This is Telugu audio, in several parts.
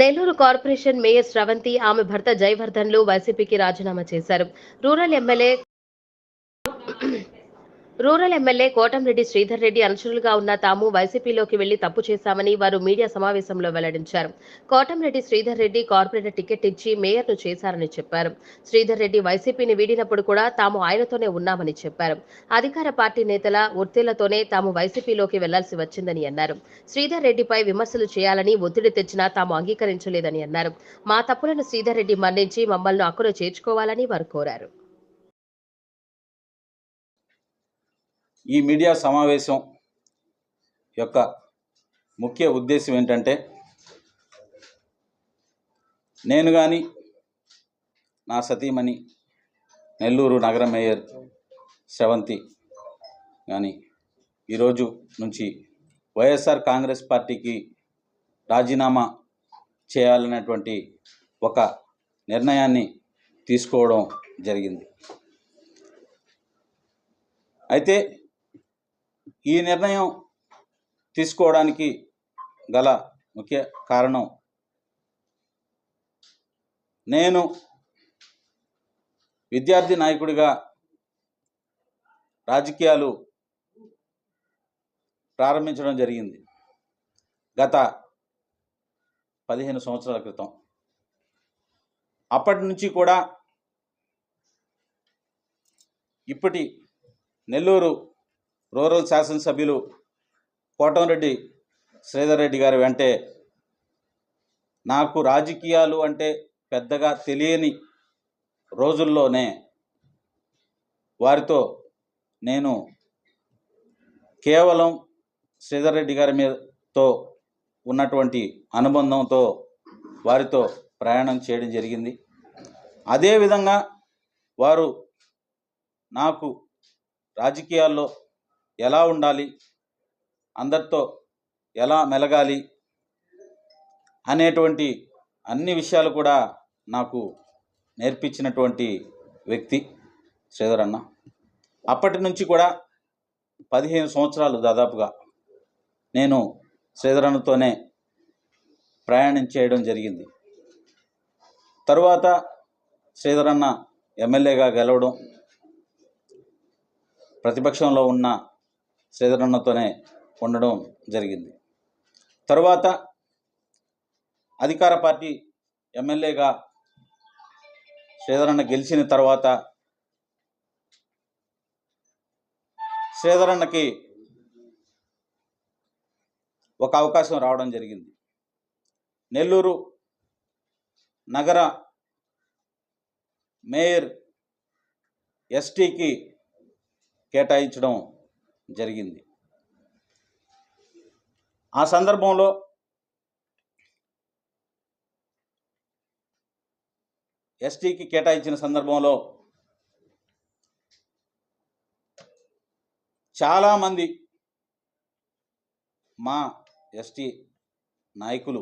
నెల్లూరు కార్పొరేషన్ మేయర్ శ్రవంతి ఆమె భర్త జయవర్ధన్లు వైసీపీకి రాజీనామా చేశారు. Rural MLA rural MLA Kotamreddy Sridhar Reddy అనుచరులుగా ఉన్న తాము వైసీపీలోకి వెళ్ళి తప్పు చేశామని వారు మీడియా సమావేశంలో వెల్లడించారు. కోటంరెడ్డి శ్రీధర్ రెడ్డి కార్పొరేటర్ టికెట్ ఇచ్చి మేయర్ను చేశారని చెప్పారు. శ్రీధర్ రెడ్డి వైసీపీని వీడినప్పుడు కూడా తాము ఆయనతోనే ఉన్నామని చెప్పారు. అధికార పార్టీ నేతల ఒత్తిళ్ళతోనే తాము వైసీపీలోకి వెళ్ళాల్సి వచ్చిందని అన్నారు. శ్రీధర్ రెడ్డిపై విమర్శలు చేయాలని ఒత్తిడి తెచ్చినా తాము అంగీకరించలేదని అన్నారు. మా తప్పులను శ్రీధర్ రెడ్డి మన్నించి మమ్మల్ని అక్కున చేర్చుకోవాలని వారు కోరారు. ఈ మీడియా సమావేశం యొక్క ముఖ్య ఉద్దేశం ఏంటంటే నేను కానీ నా సతీమణి నెల్లూరు నగర మేయర్ శ్రవంతి కానీ ఈరోజు నుంచి వైఎస్ఆర్ కాంగ్రెస్ పార్టీకి రాజీనామా చేయాలనేటువంటి ఒక నిర్ణయాన్ని తీసుకోవడం జరిగింది. అయితే ఈ నిర్ణయం తీసుకోవడానికి గల ముఖ్య కారణం నేను విద్యార్థి నాయకుడిగా రాజకీయాలు ప్రారంభించడం జరిగింది గత పదిహేను సంవత్సరాల క్రితం. అప్పటి నుంచి కూడా ఇప్పటి నెల్లూరు రూరల్ శాసనసభ్యులు కోటంరెడ్డి శ్రీధర్ రెడ్డి గారి వెంటే నాకు రాజకీయాలు అంటే పెద్దగా తెలియని రోజుల్లోనే వారితో నేను కేవలం శ్రీధర్ రెడ్డి గారి మీదతో ఉన్నటువంటి అనుబంధంతో వారితో ప్రయాణం చేయడం జరిగింది. అదేవిధంగా వారు నాకు రాజకీయాల్లో ఎలా ఉండాలి? అందరితో ఎలా మెలగాలి? అనేటువంటి అన్ని విషయాలు కూడా నాకు నేర్పించినటువంటి వ్యక్తి శ్రీధర్ అన్న. అప్పటి నుంచి కూడా పదిహేను సంవత్సరాలు దాదాపుగా నేను శ్రీధరన్నతోనే ప్రయాణం చేయడం జరిగింది. తరువాత శ్రీధరన్న ఎమ్మెల్యేగా గెలవడం ప్రతిపక్షంలో ఉన్న శ్రీధరన్నతోనే ఉండడం జరిగింది. తరువాత అధికార పార్టీ ఎమ్మెల్యేగా శ్రీధరన్న గెలిచిన తర్వాత శ్రీధరన్నకి ఒక అవకాశం రావడం జరిగింది. నెల్లూరు నగర మేయర్ ఎస్టీకి కేటాయించడం జరిగింది. ఆ సందర్భంలో ఎస్టీకి కేటాయించిన సందర్భంలో చాలామంది మా ఎస్టీ నాయకులు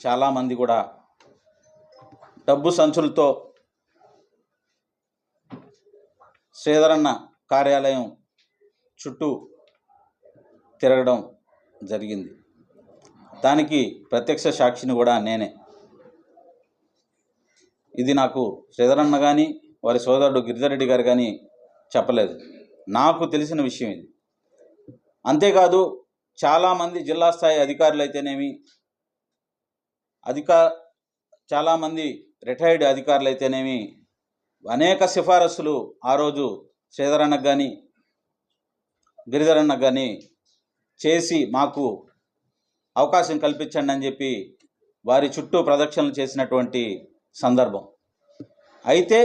చాలామంది కూడా డబ్బు సంచులతో శ్రీధరన్న కార్యాలయం చుట్టూ తిరగడం జరిగింది. దానికి ప్రత్యక్ష సాక్షిని కూడా నేనే. ఇది నాకు శ్రీధరన్న కానీ వారి సోదరుడు గిరిధరెడ్డి గారు కానీ చెప్పలేదు. నాకు తెలిసిన విషయం ఇది. అంతేకాదు చాలామంది జిల్లా స్థాయి అధికారులు అయితేనేమి అధికా చాలామంది రిటైర్డ్ అధికారులు అయితేనేమి అనేక సిఫారసులు ఆ రోజు శ్రీధరన్నకు కానీ గిరిధరన్న కానీ చేసి మాకు అవకాశం కల్పించండి అని చెప్పి వారి చుట్టూ ప్రదక్షిణలు చేసినటువంటి సందర్భం. అయితే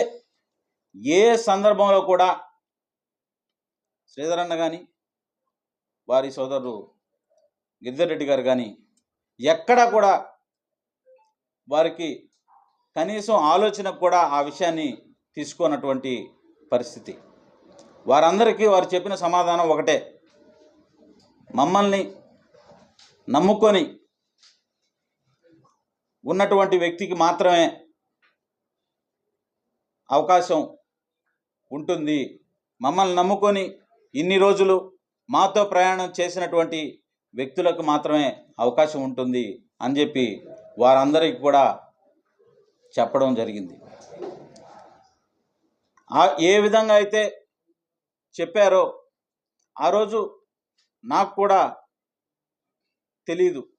ఏ సందర్భంలో కూడా శ్రీధరన్న కానీ వారి సోదరుడు గిరిధర్రెడ్డి గారు కానీ ఎక్కడా కూడా వారికి కనీసం ఆలోచన కూడా ఆ విషయాన్ని తీసుకున్నటువంటి పరిస్థితి. వారందరికీ వారు చెప్పిన సమాధానం ఒకటే. మమ్మల్ని నమ్ముకొని ఉన్నటువంటి వ్యక్తికి మాత్రమే అవకాశం ఉంటుంది. మమ్మల్ని నమ్ముకొని ఇన్ని రోజులు మాతో ప్రయాణం చేసినటువంటి వ్యక్తులకు మాత్రమే అవకాశం ఉంటుంది అని చెప్పి వారందరికీ కూడా చెప్పడం జరిగింది. ఏ విధంగా అయితే చెప్పారో ఆ రోజు నాకు కూడా తెలీదు.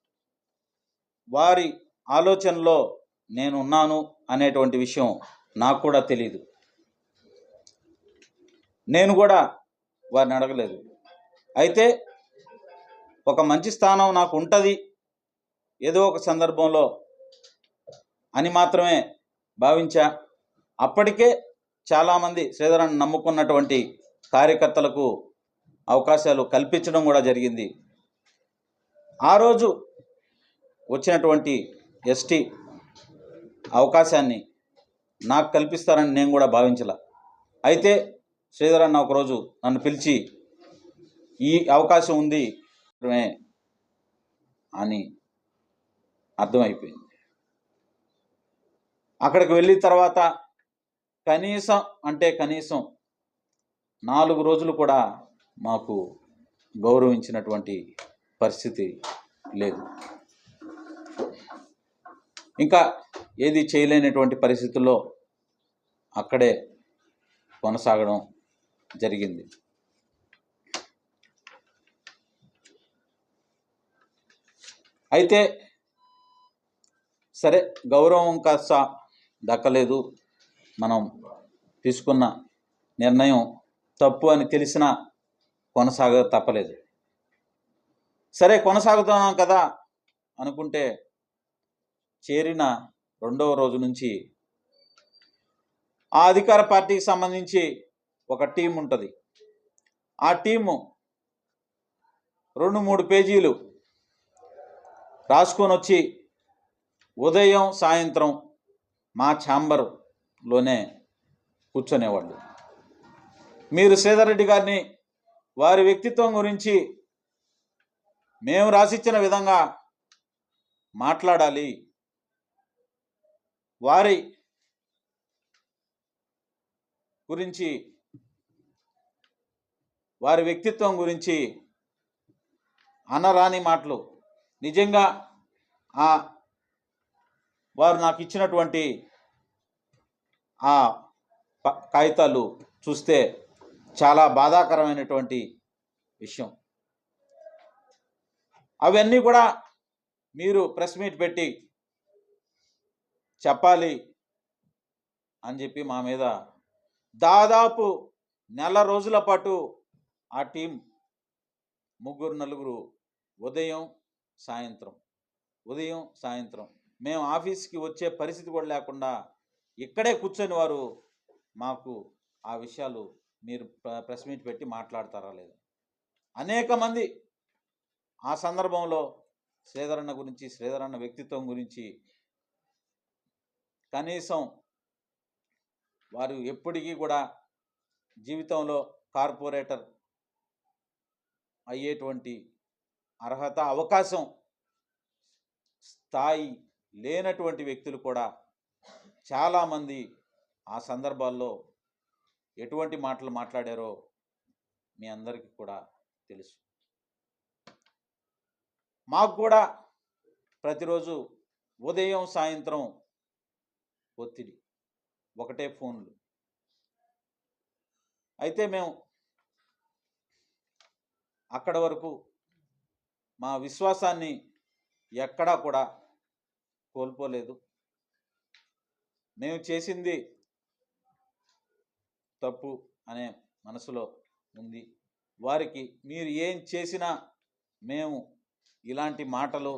వారి ఆలోచనలో నేను ఉన్నాను అనేటువంటి విషయం నాకు కూడా తెలియదు నేను కూడా వారిని అడగలేదు. అయితే ఒక మంచి స్థానం నాకు ఉంటుంది. ఏదో ఒక సందర్భంలో అని మాత్రమే భావించా. అప్పటికే చాలామంది శ్రీధరాన్ని నమ్ముకున్నటువంటి కార్యకర్తలకు అవకాశాలు కల్పించడం కూడా జరిగింది. ఆ రోజు వచ్చినటువంటి ఎస్టీ అవకాశాన్ని నాకు కల్పిస్తారని నేను కూడా భావించాల. అయితే శ్రీధర్ అన్న ఒకరోజు నన్ను పిలిచి ఈ అవకాశం ఉంది అని అర్థమైపోయింది. అక్కడికి వెళ్ళిన తర్వాత కనీసం అంటే కనీసం నాలుగు రోజులు కూడా మాకు గౌరవించినటువంటి పరిస్థితి లేదు. ఇంకా ఏది చేయలేనటువంటి పరిస్థితుల్లో అక్కడే కొనసాగడం జరిగింది. అయితే సరే గౌరవం కాస్త దక్కలేదు. మనం తీసుకున్న నిర్ణయం తప్పు అని తెలిసినా కొనసాగ తప్పలేదు. సరే కొనసాగుతున్నాం కదా అనుకుంటే చేరిన రెండవ రోజు నుంచి ఆ అధికార పార్టీకి సంబంధించి ఒక టీం ఉంటుంది. ఆ టీము రెండు మూడు పేజీలు రాసుకొని వచ్చి ఉదయం సాయంత్రం మా ఛాంబర్లోనే కూర్చునేవాళ్ళు. మీరు శ్రీధర్రెడ్డి గారిని వారి వ్యక్తిత్వం గురించి మేము రాసిచ్చిన విధంగా మాట్లాడాలి. వారి గురించి వారి వ్యక్తిత్వం గురించి అనరాని మాటలు. నిజంగా ఆ వారు నాకు ఇచ్చినటువంటి ఆ కాగితాలు చూస్తే చాలా బాధాకరమైనటువంటి విషయం. అవన్నీ కూడా మీరు ప్రెస్ మీట్ పెట్టి చెప్పాలి అని చెప్పి మా మీద దాదాపు నెల రోజుల పాటు ఆ టీం ముగ్గురు నలుగురు ఉదయం సాయంత్రం ఉదయం సాయంత్రం. మేము ఆఫీస్కి వచ్చే పరిస్థితి కూడా లేకుండా ఇక్కడే కూర్చొని వారు మాకు ఆ విషయాలు మీరు ప్ర- ప్రెస్ మీట్ పెట్టి మాట్లాడతారా లేదా? అనేక మంది ఆ సందర్భంలో శ్రీధరన్న గురించి శ్రీధరన్న వ్యక్తిత్వం గురించి కనీసం వారు ఎప్పటికీ కూడా జీవితంలో కార్పొరేటర్ అయ్యేటువంటి అర్హత అవకాశం స్థాయి లేనటువంటి వ్యక్తులు కూడా చాలామంది ఆ సందర్భాల్లో ఎటువంటి మాటలు మాట్లాడారో మీ అందరికీ కూడా తెలుసు. మాకు కూడా ప్రతిరోజు ఉదయం సాయంత్రం ఒత్తిడి. ఒకటే ఫోన్లు. అయితే మేము అక్కడ వరకు మా విశ్వాసాన్ని ఎక్కడా కూడా కోల్పోలేదు. మేము చేసింది తప్పు అనే మనసులో ఉంది. వారికి మీరు ఏం చేసినా మేము ఇలాంటి మాటలు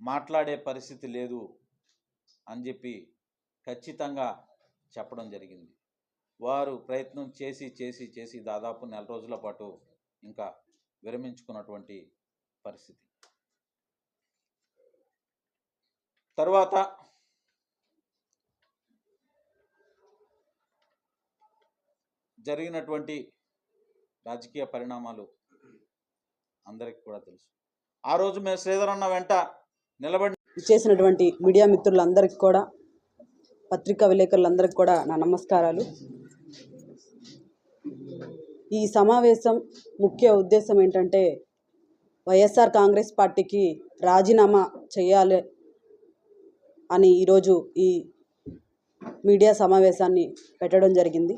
మాట్లాడే పరిస్థితి లేదు అని చెప్పి ఖచ్చితంగా చెప్పడం జరిగింది. వారు ప్రయత్నం చేసి చేసి చేసి దాదాపు నెల రోజుల పాటు ఇంకా విరమించుకున్నటువంటి పరిస్థితి. తర్వాత జరిగినటువంటి రాజకీయ పరిణామాలు అందరికీ కూడా తెలుసు. ఆ రోజు మేము శ్రీధర్ అన్న వెంట నిలబడి చేసినటువంటి మీడియా మిత్రులందరికీ కూడా పత్రికా విలేకరులందరికీ కూడా నా నమస్కారాలు. ఈ సమావేశం ముఖ్య ఉద్దేశం ఏంటంటే వైఎస్ఆర్ కాంగ్రెస్ పార్టీకి రాజీనామా చేయాలి అని ఈరోజు ఈ మీడియా సమావేశాన్ని పెట్టడం జరిగింది.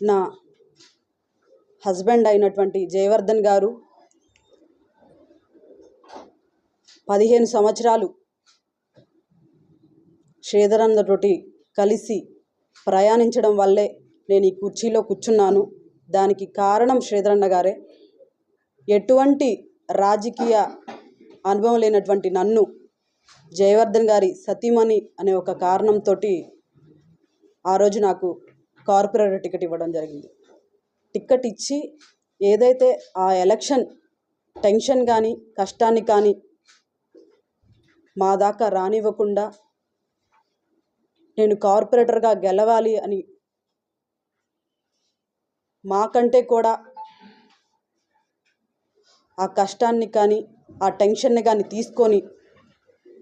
నా హస్బెండ్ అయినటువంటి జయవర్ధన్ గారు పదిహేను సంవత్సరాలు శ్రీధరన్నతోటి కలిసి ప్రయాణించడం వల్లే నేను ఈ కుర్చీలో కూర్చున్నాను. దానికి కారణం శ్రీధరన్న గారే. ఎటువంటి రాజకీయ అనుభవం లేనటువంటి నన్ను జయవర్ధన్ గారి సతీమణి అనే ఒక కారణంతో ఆ రోజు నాకు కార్పొరేటర్ టికెట్ ఇవ్వడం జరిగింది. టికెట్ ఇచ్చి ఏదైతే ఆ ఎలక్షన్ టెన్షన్ కానీ కష్టాన్ని కానీ మా దాకా రానివ్వకుండా నేను కార్పొరేటర్గా గెలవాలి అని మాకంటే కూడా ఆ కష్టాన్ని కానీ ఆ టెన్షన్ని కానీ తీసుకొని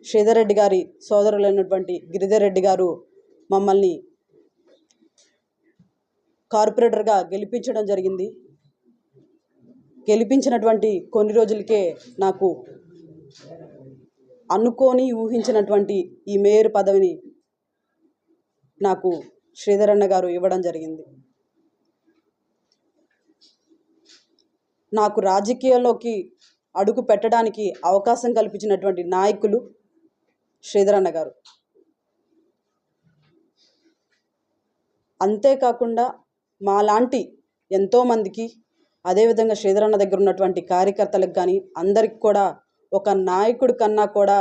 శ్రీధర్ రెడ్డి గారి సోదరులైనటువంటి గిరిధర్ రెడ్డి గారు మమ్మల్ని కార్పొరేటర్గా గెలిపించడం జరిగింది. గెలిపించినటువంటి కొన్ని రోజులకే నాకు అనుకోని ఊహించినటువంటి ఈ మేయర్ పదవిని నాకు శ్రీధరన్న గారు ఇవ్వడం జరిగింది. నాకు రాజకీయాల్లోకి అడుగు పెట్టడానికి అవకాశం కల్పించినటువంటి నాయకులు శ్రీధరన్న గారు. అంతేకాకుండా మాలాంటి ఎంతోమందికి అదేవిధంగా శ్రీధరన్న దగ్గర ఉన్నటువంటి కార్యకర్తలకు కానీ అందరికి కూడా ఒక నాయకుడి కన్నా కూడా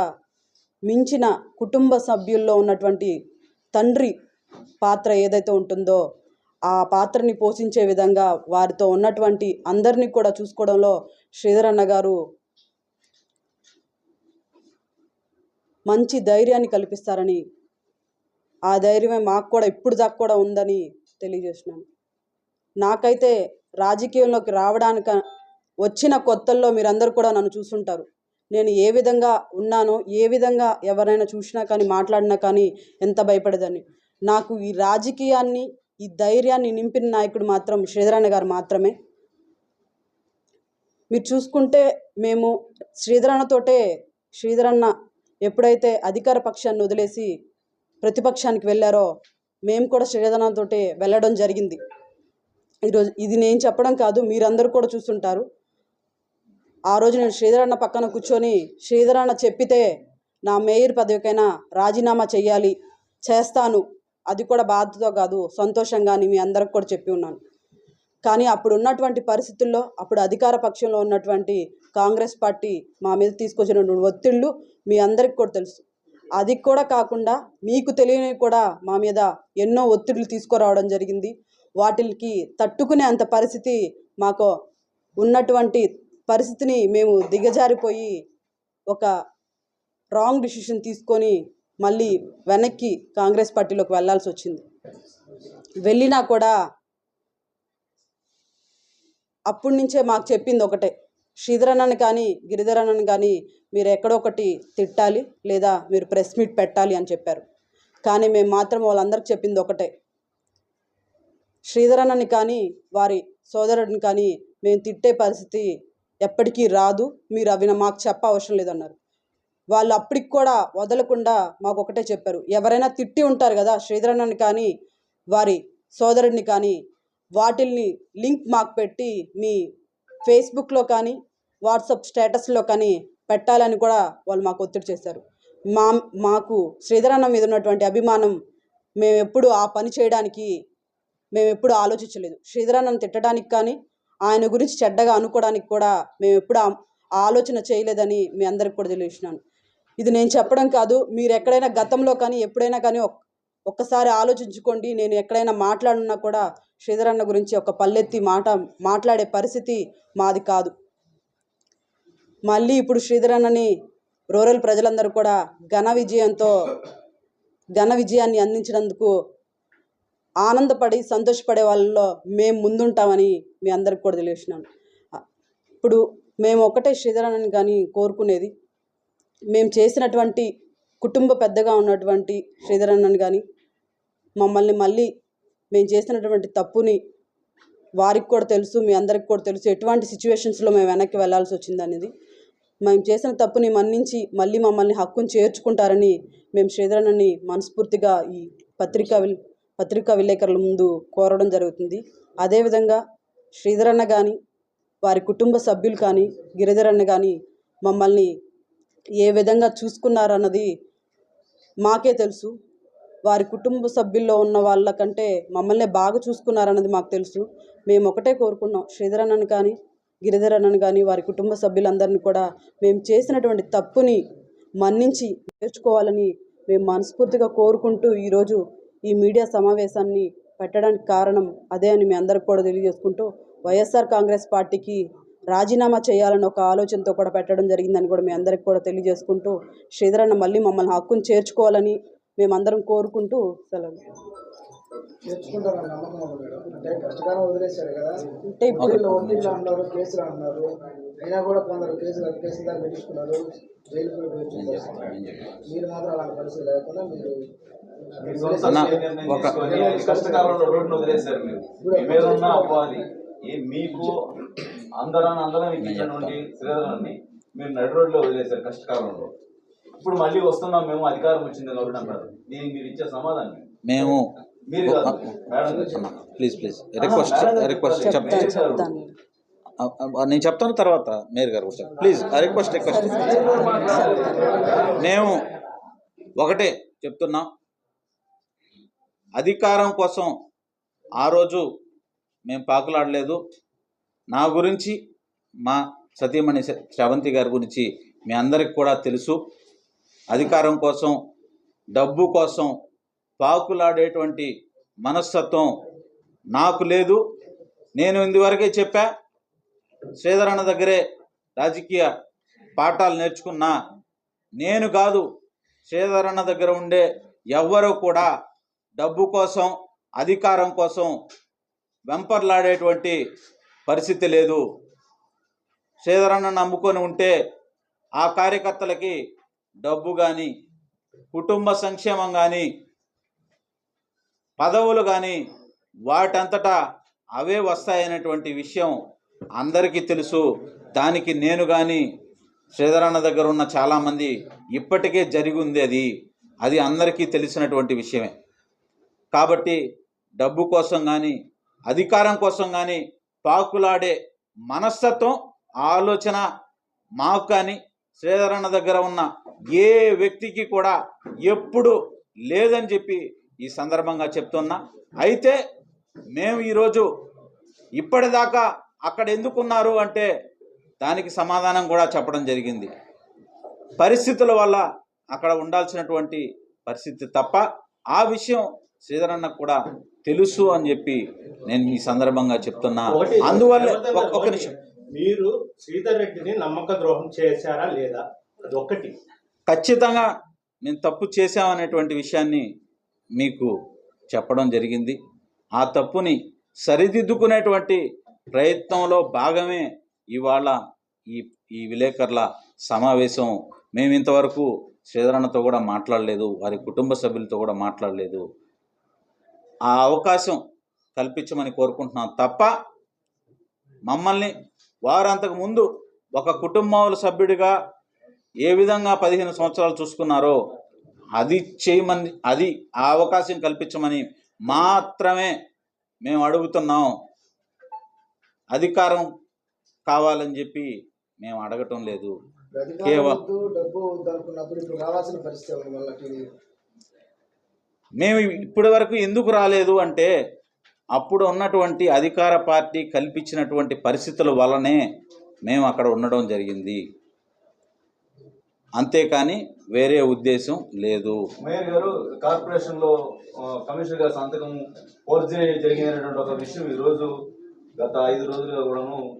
మించిన కుటుంబ సభ్యుల్లో ఉన్నటువంటి తండ్రి పాత్ర ఏదైతే ఉంటుందో ఆ పాత్రని పోషించే విధంగా వారితో ఉన్నటువంటి అందరినీ కూడా చూసుకోవడంలో శ్రీధరన్న గారు మంచి ధైర్యాన్ని కల్పిస్తారని ఆ ధైర్యమే మాకు కూడా ఇప్పుడు దాకా కూడా ఉందని తెలియజేసినాను నాకైతే రాజకీయంలోకి రావడానిక వచ్చిన కొత్తల్లో మీరందరూ కూడా నన్ను చూసుంటారు. నేను ఏ విధంగా ఉన్నానో ఏ విధంగా ఎవరైనా చూసినా కానీ మాట్లాడినా కానీ ఎంత భయపడేదని నాకు ఈ రాజకీయాన్ని ఈ ధైర్యాన్ని నింపిన నాయకుడు మాత్రం శ్రీధరన్న గారు మాత్రమే. మీరు చూసుకుంటే మేము శ్రీధరన్నతోటే శ్రీధరన్న ఎప్పుడైతే అధికార పక్షాన్ని వదిలేసి ప్రతిపక్షానికి వెళ్ళారో మేము కూడా శ్రీధరన్నతోటే వెళ్ళడం జరిగింది. ఈరోజు ఇది నేను చెప్పడం కాదు మీరందరూ కూడా చూస్తుంటారు. ఆ రోజు నేను శ్రీధరన్న పక్కన కూర్చొని శ్రీధరన్న చెప్పితే నా మేయర్ పదవికైనా రాజీనామా చేయాలి చేస్తాను. అది కూడా బాధతో కాదు సంతోషంగా అని మీ అందరికి కూడా చెప్పి ఉన్నాను. కానీ అప్పుడు ఉన్నటువంటి పరిస్థితుల్లో అప్పుడు అధికార పక్షంలో ఉన్నటువంటి కాంగ్రెస్ పార్టీ మా మీద తీసుకొచ్చినటువంటి ఒత్తిళ్ళు మీ అందరికి కూడా తెలుసు. అది కూడా కాకుండా మీకు తెలియని కూడా మా మీద ఎన్నో ఒత్తిళ్ళు తీసుకురావడం జరిగింది. వాటికి తట్టుకునే అంత పరిస్థితి మాకు ఉన్నటువంటి పరిస్థితిని మేము దిగజారిపోయి ఒక రాంగ్ డిసిషన్ తీసుకొని మళ్ళీ వెనక్కి కాంగ్రెస్ పార్టీలోకి వెళ్ళాల్సి వచ్చింది. వెళ్ళినా కూడా అప్పటి నుంచే మాకు చెప్పింది ఒకటే శ్రీధరన్నని కానీ గిరిధరన్నని కానీ మీరు ఎక్కడొకటి తిట్టాలి లేదా మీరు ప్రెస్ మీట్ పెట్టాలి అని చెప్పారు. కానీ మేము మాత్రం వాళ్ళందరికి చెప్పింది ఒకటే శ్రీధరన్నని కానీ వారి సోదరుడిని కానీ మేము తిట్టే పరిస్థితి ఎప్పటికీ రాదు. మీరు అవి మాకు చెప్ప అవసరం లేదన్నారు. వాళ్ళు అప్పటికి కూడా వదలకుండా మాకు ఒకటే చెప్పారు. ఎవరైనా తిట్టి ఉంటారు కదా శ్రీధరన్నని కానీ వారి సోదరుడిని కానీ వాటిల్ని లింక్ మాకు పెట్టి మీ ఫేస్బుక్లో కానీ వాట్సాప్ స్టేటస్లో కానీ పెట్టాలని కూడా వాళ్ళు మాకు ఒత్తిడి చేశారు. మా మాకు శ్రీధరన్న మీద ఉన్నటువంటి అభిమానం మేము ఎప్పుడు ఆ పని చేయడానికి మేము ఎప్పుడు ఆలోచించలేదు శ్రీధరాన్ని తిట్టడానికి కానీ ఆయన గురించి చెడ్డగా అనుకోవడానికి కూడా మేము ఎప్పుడు ఆలోచన చేయలేదని మీ అందరికి కూడా తెలియజేసినాను ఇది నేను చెప్పడం కాదు మీరు ఎక్కడైనా గతంలో కానీ ఎప్పుడైనా కానీ ఒక్- ఒక్కసారి ఆలోచించుకోండి. నేను ఎక్కడైనా మాట్లాడినా కూడా శ్రీధరన్న గురించి ఒక పల్లెత్తి మాట మాట్లాడే పరిస్థితి మాది కాదు. మళ్ళీ ఇప్పుడు శ్రీధరన్నని రూరల్ ప్రజలందరూ కూడా ఘన విజయంతో ఘన విజయాన్ని అందించినందుకు ఆనందపడి సంతోషపడే వాళ్ళలో మేము ముందుంటామని మీ అందరికి కూడా తెలియజేసినాను ఇప్పుడు మేము ఒకటే శ్రీధరన్నని కానీ కోరుకునేది మేము చేసినటువంటి కుటుంబ పెద్దగా ఉన్నటువంటి శ్రీధరన్నని కానీ మమ్మల్ని మళ్ళీ మేము చేసినటువంటి తప్పుని వారికి కూడా తెలుసు మీ అందరికి కూడా తెలుసు ఎటువంటి సిచ్యువేషన్స్లో మేము వెనక్కి వెళ్ళాల్సి వచ్చింది అనేది మేము చేసిన తప్పుని మన్నించి మళ్ళీ మమ్మల్ని హక్కును చేర్చుకుంటారని మేము శ్రీధరన్నని మనస్ఫూర్తిగా ఈ పత్రికా పత్రికా విలేకరుల ముందు కోరడం జరుగుతుంది. అదేవిధంగా శ్రీధరన్న కానీ వారి కుటుంబ సభ్యులు కానీ గిరిధరన్న కానీ మమ్మల్ని ఏ విధంగా చూసుకున్నారన్నది మాకే తెలుసు. వారి కుటుంబ సభ్యుల్లో ఉన్న వాళ్ళకంటే మమ్మల్ని బాగా చూసుకున్నారన్నది మాకు తెలుసు. మేము ఒకటే కోరుకున్నాం. శ్రీధరన్నను కానీ గిరిధరన్నను కానీ వారి కుటుంబ సభ్యులందరినీ కూడా మేము చేసినటువంటి తప్పుని మన్నించి నేర్చుకోవాలని మేము మనస్ఫూర్తిగా కోరుకుంటూ ఈరోజు ఈ మీడియా సమావేశాన్ని పెట్టడానికి కారణం అదే అని మీ అందరికి కూడా తెలియజేసుకుంటూ వైఎస్ఆర్ కాంగ్రెస్ పార్టీకి రాజీనామా చేయాలని ఒక ఆలోచనతో కూడా పెట్టడం జరిగిందని కూడా మీ అందరికి కూడా తెలియజేసుకుంటూ శ్రీధరన్న మళ్ళీ మమ్మల్ని హక్కును చేర్చుకోవాలని మేమందరం కోరుకుంటూ సెలవు. అంటే ఇప్పుడు వీళ్ళు ఒత్తిళ్ళు అన్నారు కేసులు అన్నారు అయినా కూడా కొందరు కేసులు కేసులు దాకా పెట్టించుకున్నారు. జైలు కూడా పోయింది మీరు మాత్రం అలాంటి పరిస్థితి లేకుండా మీరు అన్న, ఒక కష్టకాలంలో రోడ్డును వదిలేశారు మీరు. మీ మీద ఉన్న అపవాది ఈ మీకు అందరం అందరం ఇచ్చినటువంటి శ్రీధరాన్ని మీరు నడి రోడ్లో వదిలేశారు కష్టకాలంలో. ఇప్పుడు మళ్ళీ వస్తున్నాం మేము అధికారం వచ్చింది కాబట్టి అంటారు. దీనికి మీరు ఇచ్చే సమాధానం మేము మీరు ప్లీజ్ ప్లీజ్ రిక్వెస్ట్ రిక్వెస్ట్. చెప్తాను. నేను చెప్తాను తర్వాత మేయర్ గారు కూడా ప్లీజ్ రిక్వెస్ట్ రిక్వెస్ట్ మేము ఒకటే చెప్తున్నాం. అధికారం కోసం ఆ రోజు మేము పాకులాడలేదు. నా గురించి మా సతీమణి శ్రవంతి గారి గురించి మీ అందరికి కూడా తెలుసు. అధికారం కోసం డబ్బు కోసం పాకులాడేటువంటి మనస్తత్వం నాకు లేదు. నేను ఇందువరకే చెప్పా శ్రీధరణ దగ్గరే రాజకీయ పాఠాలు నేర్చుకున్నా. నేను కాదు శ్రీధరణ దగ్గర ఉండే ఎవ్వరూ కూడా డబ్బు కోసం అధికారం కోసం వెంపర్లాడేటువంటి పరిస్థితి లేదు. శ్రీధరన్న నమ్ముకొని ఉంటే ఆ కార్యకర్తలకి డబ్బు కానీ కుటుంబ సంక్షేమం కానీ పదవులు కానీ వాటంతటా అవే వస్తాయనేటువంటి విషయం అందరికీ తెలుసు. దానికి నేను కానీ శ్రీధరన్న దగ్గర ఉన్న చాలామంది ఇప్పటికే జరిగి ఉంది అది. అది అందరికీ తెలిసినటువంటి విషయమే. కాబట్టి డబ్బు కోసం కానీ అధికారం కోసం కానీ పాకులాడే మనస్తత్వం ఆలోచన మాకు కానీ శ్రీధరన్న దగ్గర ఉన్న ఏ వ్యక్తికి కూడా ఎప్పుడు లేదని చెప్పి ఈ సందర్భంగా చెప్తున్నా. అయితే మేము ఈరోజు ఇప్పటిదాకా అక్కడ ఎందుకున్నారు అంటే దానికి సమాధానం కూడా చెప్పడం జరిగింది. పరిస్థితుల వల్ల అక్కడ ఉండాల్సినటువంటి పరిస్థితి తప్ప ఆ విషయం శ్రీధరన్నకు కూడా తెలుసు అని చెప్పి నేను ఈ సందర్భంగా చెప్తున్నా. ఒకటి అందువల్ల ఎవరితో ఒక- ఒక ఒకటి. నిమిషం. మీరు శ్రీధర్ రెడ్డిని నమ్మక ద్రోహం చేశారా లేదా? అది ఒక్కటి ఖచ్చితంగా నేను తప్పు చేశామనేటువంటి విషయాన్ని మీకు చెప్పడం జరిగింది. ఆ తప్పుని సరిదిద్దుకునేటువంటి ప్రయత్నంలో భాగమే ఇవాళ ఈ ఈ విలేకరుల సమావేశం. మేము ఇంతవరకు శ్రీధరన్నతో కూడా మాట్లాడలేదు వారి కుటుంబ సభ్యులతో కూడా మాట్లాడలేదు. ఆ అవకాశం కల్పించమని కోరుకుంటున్నాం తప్ప మమ్మల్ని వారు అంతకు ముందు ఒక కుటుంబాల సభ్యుడిగా ఏ విధంగా పదిహేను సంవత్సరాలు చూసుకున్నారో అది చేయమని అది ఆ అవకాశం కల్పించమని మాత్రమే మేము అడుగుతున్నాం. అధికారం కావాలని చెప్పి మేము అడగటం లేదు. కేవలం- వద్దు డబ్బు వద్దు అనుకున్నప్పుడు ఇప్పుడు రావాల్సిన పరిస్థితి ఉంది మళ్ళీ టీడీ మేము ఇప్పటి వరకు ఎందుకు రాలేదు అంటే అప్పుడు ఉన్నటువంటి అధికార పార్టీ కల్పించినటువంటి పరిస్థితుల వల్లనే మేము అక్కడ ఉండడం జరిగింది. అంతేకాని వేరే ఉద్దేశం లేదు. మేయర్ గారు కార్పొరేషన్లో కమిషనర్ గారి సంతకం ఫోర్జరీ జరిగినటువంటి ఒక విషయం ఈ రోజు గత ఐదు రోజులుగా కూడాను